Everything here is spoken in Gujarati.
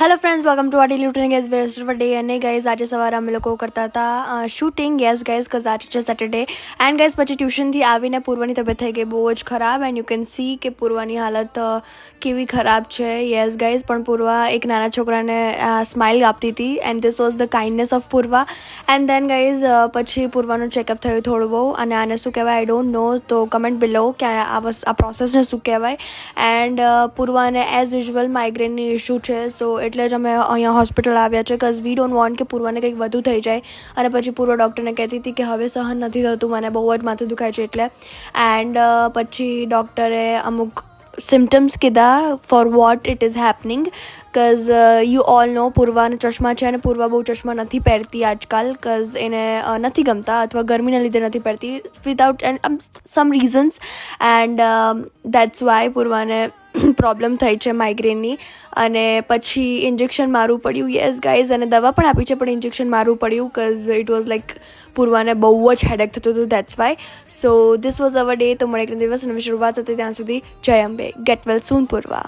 હેલો ફ્રેન્ડ્સ વેલકમ ટુ આટી લ્યુટન ગેસ વેસ્ટર ડે અને ગાઈઝ આજે સવારે અમે લોકો કરતા હતા શૂટિંગ યસ ગાઈઝ કઝ આજે છે સેટરડે એન્ડ ગાઈઝ પછી ટ્યુશનથી આવીને પૂર્વાની તબિયત થઈ ગઈ બહુ જ ખરાબ એન્ડ યુ કેન સી કે પૂર્વાની હાલત કેવી ખરાબ છે યસ ગાઈઝ પણ પૂર્વા એક નાના છોકરાને સ્માઇલ આપતી હતી and this was the kindness of Purva and then guys પછી પૂર્વાનું ચેકઅપ થયું થોડું બહુ અને આને શું કહેવાય? આઈ ડોન્ટ નો તો કમેન્ટ બિલો કે આ આ પ્રોસેસને શું કહેવાય? એન્ડ પૂર્વાને એઝ યુઝ્યુઅલ માઇગ્રેનની ઇશ્યુ છે. સો એટલે જ અમે અહીંયા હોસ્પિટલ આવ્યા છે કઝ વી ડોન્ટ વોન્ટ કે પૂર્વાને કંઈક વધુ થઈ જાય. અને પછી પૂર્વ ડૉક્ટરને કહેતી હતી કે હવે સહન નથી થતું, મને બહુ જ માથું દુખાય છે એટલે. એન્ડ પછી ડૉક્ટરે અમુક સિમ્ટમ્સ કીધા for what it is happening cause you all know પૂર્વાને ચશ્મા છે અને પૂર્વા બહુ ચશ્મા નથી પહેરતી આજકાલ કઝ એને નથી ગમતા અથવા ગરમીના લીધે નથી પહેરતી. Without some reasons and that's why પૂર્વાને problem થઈ છે માઇગ્રેનની અને પછી ઇન્જેક્શન મારવું પડ્યું. યસ ગાઈઝ અને દવા પણ આપી છે, પણ ઇન્જેક્શન મારવું પડ્યું કઝ ઇટ વોઝ લાઈક પૂર્વાને બહુ જ હેડેક થતું હતું that's why so this was our day તો મળે એક દિવસ નવી શરૂઆત હતી ત્યાં સુધી. જય Ambe. Get well soon Purva.